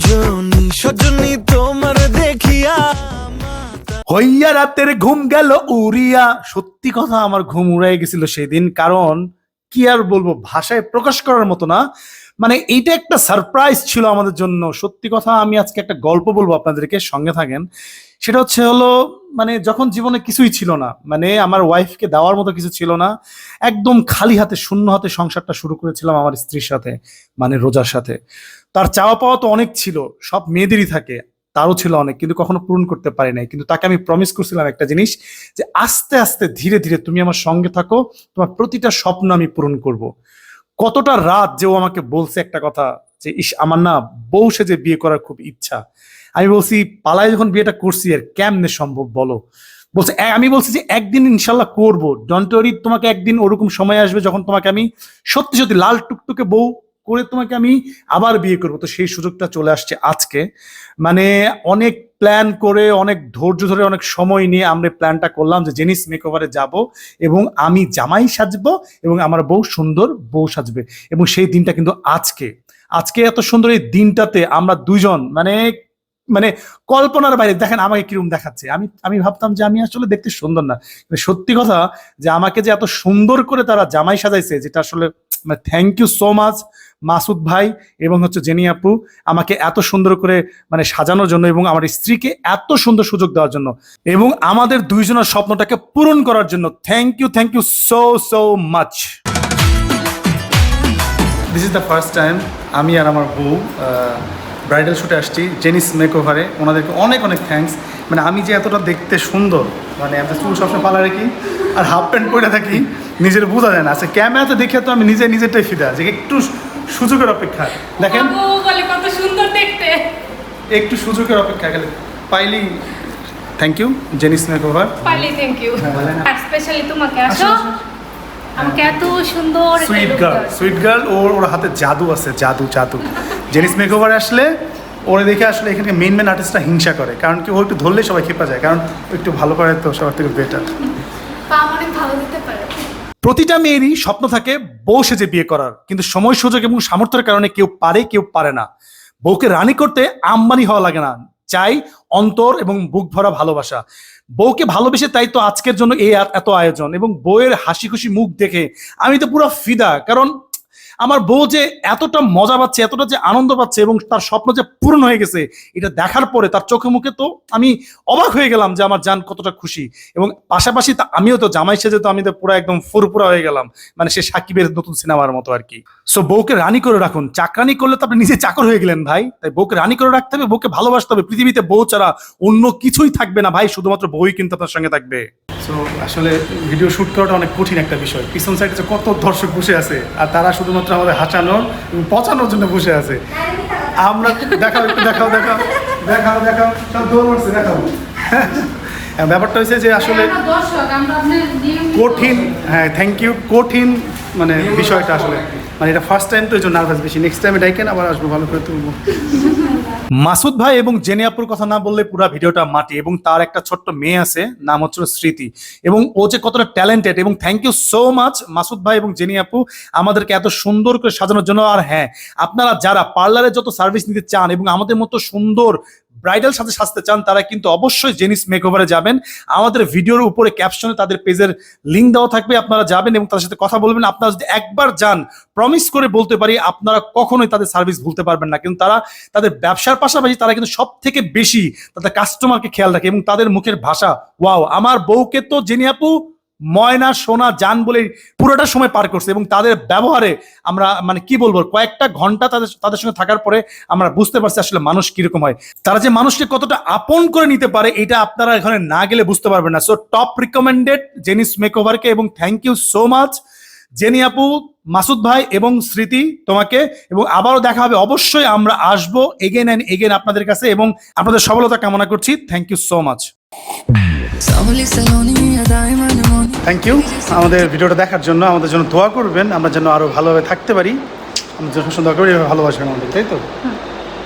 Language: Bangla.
সজনী সজনী তোমার দেখিয়া হইয়া রাতের ঘুম গেল উড়িয়া। সত্যি কথা আমার ঘুম উড়াই গেছিল সেদিন, কারণ কি আর বলব, ভাষায় প্রকাশ করার মতো না। মানে এইটা একটা সারপ্রাইজ ছিল আমাদের জন্য। সত্যি কথা আমি আজকে একটা গল্প বলব আপনাদেরকে, সঙ্গে থাকেন। সেটা হচ্ছে হলো মানে যখন জীবনে কিছুই ছিল না মানে আমার ওয়াইফকে দেওয়ার মতো কিছু ছিল না, একদম খালি হাতে, শূন্য হাতে সংসারটা শুরু করেছিলাম আমার স্ত্রীর সাথে মানে রোজার সাথে। তার চাওয়া পাওয়া তো অনেক ছিল, সব মেয়েদেরই থাকে, তারও ছিল অনেক, কিন্তু কখনো পূরণ করতে পারি নাই। কিন্তু তাকে আমি প্রমিস করছিলাম একটা জিনিস, যে আস্তে আস্তে ধীরে ধীরে তুমি আমার সঙ্গে থাকো, তোমার প্রতিটা স্বপ্ন আমি পূরণ করব। কতটা রাত যে ও আমাকে বলছে একটা কথা যে, ইস, আমার না বউ সেজে বিয়ে করার খুব ইচ্ছা। আমি বলছি, পালায় যখন বিয়েটা করছি আর কেমনে সম্ভব বলো? বলছে আমি বলছি যে, একদিন ইনশাল্লাহ করব। ডন্টরি তোমাকে একদিন ওরকম সময় আসবে যখন তোমাকে আমি সত্যি সত্যি লাল টুকটুকে বউ করে তোমাকে আমি আবার বিয়ে করব। তো সেই সুযোগটা চলে আসছে আজকে। মানে অনেক প্ল্যান করে, অনেক ধৈর্য ধরে, অনেক সময় নিয়ে আমরা প্ল্যানটা করলাম যে জেনিস মেকওভারে যাব এবং আমি জামাই সাজবো এবং আমার বউ সুন্দর বউ সাজবে। এবং সেই দিনটা কিন্তু আজকে। আজকে এত সুন্দর এই দিনটাতে আমরা দুজন মানে মানে কল্পনার বাইরে, দেখেন আমাকে কীরকম দেখাচ্ছে। আমি আমি ভাবতাম যে আমি আসলে দেখতে সুন্দর না। সত্যি কথা যে আমাকে যে এত সুন্দর করে তারা জামাই সাজাইছে, যেটা আসলে thank you so much Masud ভাই এবং হচ্ছে জেনি আপু আমাকে এত সুন্দর করে মানে সাজানোর জন্য এবং আমার স্ত্রীকে এত সুন্দর সুযোগ দেওয়ার জন্য এবং আমাদের দুইজনের স্বপ্নটাকে পূরণ করার জন্য thank you thank you so so much this is the first time আমি আর আমার বউ ব্রাইডাল শুটে আসছি জেনিস মেকওভারে ওনাদেরকে অনেক অনেক থ্যাঙ্কস মানে আমি যে এতটা দেখতে সুন্দর মানে এত চুল সবসময় পালা রাখি আর হাফ প্যান্ট পরে থাকি, নিজের বোঝা যায় না। আচ্ছা ক্যামেরাতে দেখে তো আমি নিজে নিজেরটাই ফিদা যে একটু সুযোগের অপেক্ষা। দেখেন। কত সুন্দর দেখতে। একটু সুযোগের অপেক্ষা গেলে। পাইলি থ্যাংক ইউ জেনিস মেকওভার পারলে থ্যাংক ইউ আর স্পেশালি তোমাকে আসো আমাকে এত সুন্দর সুইট গার্ল সুইট গার্ল ওর ওর হাতে জাদু আছে জাদু জাদু। জেনিস মেকওভার আসলে ওরে দেখে আসলে এখানে মেন মেন আর্টিস্টরা হিংসা করে। কারণ কি ও একটু ধরলেই সবাই খেপা যায় কারণ একটু ভালো করে তো সবার থেকে বেটার পা অনেক ভালো দিতে পারে। প্রতিটা মেয়েরই স্বপ্ন থাকে বউ সেজে বিয়ে করার। কিন্তু সময়, সুযোগ এবং সামর্থ্যের কারণে কেউ পারে কেউ পারে না। বউকে রানি করতে আম্বানি হওয়া লাগে না। চাই অন্তর এবং বুক ভরা ভালোবাসা। বউকে ভালোবেসে তাই তো আজকের জন্য এই এত- আয়োজন এবং বউয়ের হাসি খুশি মুখ দেখে আমি তো পুরো ফিদা। কারণ আমার বউ যে এতটা মজা পাচ্ছে, এতটা যে আনন্দ পাচ্ছে এবং তার স্বপ্ন যে পূরণ হয়ে গেছে, এটা দেখার পরে তার চোখে মুখে তো আমি অবাক হয়ে গেলাম যে আমার জান কতটা খুশি। এবং পাশাপাশি আমিও তো জামাই সেজে তো আমি তো পুরো একদম ফুরপুরা হয়ে গেলাম। মানে সে সাকিবের নতুন সিনেমার মতো আর কি। সো বউকে রানী করে রাখুন। চাকরানি করলে তো আপনি নিজে চাকর হয়ে গেলেন ভাই। তাই বউকে রানী করে রাখতে হবে, বউকে ভালোবাসতে হবে। পৃথিবীতে বউ ছাড়া অন্য কিছুই থাকবে না ভাই, শুধুমাত্র বউই কিন্তু আপনার সঙ্গে থাকবে। সো আসলে ভিডিও শ্যুট করাটা অনেক কঠিন একটা বিষয়। পিছন সাইডে যে কত দর্শক বসে আছে আর তারা শুধুমাত্র আমাদের হাসানোর এবং পচানোর জন্য বসে আছে। আমরা দেখাও একটু দেখাও দেখাও দেখাও দেখাও সব দৌড় মারছে দেখাও। ব্যাপারটা হয়েছে যে আসলে কঠিন হ্যাঁ থ্যাংক ইউ কঠিন মানে বিষয়টা আসলে। মানে এটা ফার্স্ট টাইম তো এই জন্য নার্ভাস বেশি। নেক্সট টাইমে ডাইকেন আবার আসব, ভালো করে তুলবো। মাসুদ ভাই এবং জেনে আপুর কথা না বললে পুরো ভিডিওটা মাটি এবং তার একটা ছোট্ট মেয়ে আছে, নাম হচ্ছে স্মৃতি। এবং ও যে কতটা ট্যালেন্টেড এবং thank you so much Masud ভাই এবং জেনে আপু আমাদেরকে এত সুন্দর করে সাজানোর জন্য। আর হ্যাঁ আপনারা যারা পার্লারে যত সার্ভিস নিতে চান এবং আমাদের মতো সুন্দর ব্রাইডাল সাথে সাজতে চান, তারা কিন্তু অবশ্যই জেনিস মেকওভারে যাবেন। আমাদের ভিডিওর উপরে ক্যাপশনে তাদের পেজের লিঙ্ক দেওয়া থাকবে, আপনারা যাবেন এবং তাদের সাথে কথা বলবেন। আপনারা যদি একবার যান প্রমিস করে বলতে পারি, আপনারা কখনোই তাদের সার্ভিস ভুলতে পারবেন না। কিন্তু তারা তাদের ব্যবসার পাশাপাশি তারা কিন্তু সব থেকে বেশি তাদের কাস্টমারকে খেয়াল রাখে এবং তাদের মুখের ভাষা ওয়াও আমার বউকে তো জেনি আপু ময়না, সোনা, জান বলে পুরোটা সময় পার করছে এবং তাদের ব্যবহারে আমরা মানে কি বলব, কয়েকটা ঘণ্টা তাদের তাদের সঙ্গে থাকার পরে আমরা বুঝতে পারছি আসলে মানুষ কীরকম হয়। তারা যে মানুষকে কতটা আপন করে নিতে পারে, এটা আপনারা এখানে না গেলে বুঝতে পারবেন না। So top recommended Jenny's make মেকওভারকে এবং thank you so much Jenny আপু, মাসুদ ভাই এবং স্মৃতি তোমাকে। এবং আবারও দেখা হবে, অবশ্যই আমরা আসব এগেন অ্যান্ড এগেন আপনাদের কাছে এবং আপনাদের সফলতা কামনা করছি। Thank you so much thank you আমাদের ভিডিওটা দেখার জন্য আমাদের জন্য দোয়া করবেন। আমরা যেন আরও ভালোভাবে থাকতে পারি। আমাদের জন্য সুন্দর করে ভালোবাসবেন আমাদের, তাই তো?